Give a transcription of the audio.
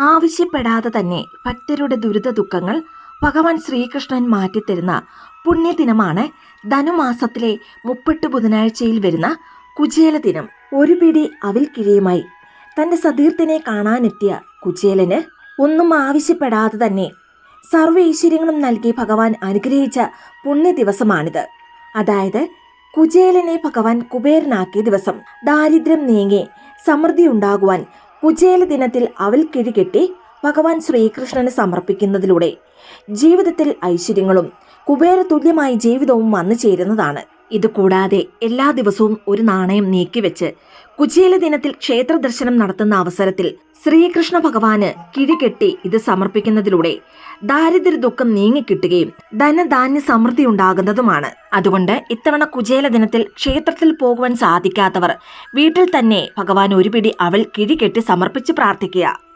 ആവശ്യപ്പെടാതെ തന്നെ ഭക്തരുടെ ദുരിത ദുഃഖങ്ങൾ ഭഗവാൻ ശ്രീകൃഷ്ണൻ മാറ്റിത്തരുന്ന പുണ്യദിനമാണ് ധനുമാസത്തിലെ മുപ്പെട്ട് ബുധനാഴ്ചയിൽ വരുന്ന കുചേല ദിനം. ഒരു പിടി അവിൽ കിഴിയുമായി തന്റെ സതീർത്ഥനെ കാണാനെത്തിയ കുചേലന് ഒന്നും ആവശ്യപ്പെടാതെ തന്നെ സർവ ഐശ്വര്യങ്ങളും നൽകി ഭഗവാൻ അനുഗ്രഹിച്ച പുണ്യ ദിവസമാണിത് അതായത് കുചേലനെ ഭഗവാൻ കുബേരനാക്കിയ ദിവസം ദാരിദ്ര്യം നീങ്ങി സമൃദ്ധി ഉണ്ടാകുവാൻ കുചേല ദിനത്തിൽ അവൽ കിഴി കെട്ടി ഭഗവാൻ ശ്രീകൃഷ്ണന് സമർപ്പിക്കുന്നതിലൂടെ ജീവിതത്തിൽ ഐശ്വര്യങ്ങളും കുബേര തുല്യമായ ജീവിതവും വന്നു ചേരുന്നതാണ്. ഇതുകൂടാതെ എല്ലാ ദിവസവും ഒരു നാണയം നീക്കിവെച്ച് കുചേല ദിനത്തിൽ ക്ഷേത്ര ദർശനം നടത്തുന്ന അവസരത്തിൽ ശ്രീകൃഷ്ണ ഭഗവാന് കിഴികെട്ടി ഇത് സമർപ്പിക്കുന്നതിലൂടെ ദാരിദ്ര്യ ദുഃഖം നീങ്ങിക്കിട്ടുകയും ധനധാന്യ സമൃദ്ധി ഉണ്ടാകുന്നതുമാണ്. അതുകൊണ്ട് ഇത്തവണ കുചേല ദിനത്തിൽ ക്ഷേത്രത്തിൽ പോകുവാൻ സാധിക്കാത്തവർ വീട്ടിൽ തന്നെ ഭഗവാൻ ഒരു പിടി അവൾ കിഴികെട്ടി സമർപ്പിച്ച് പ്രാർത്ഥിക്കുക.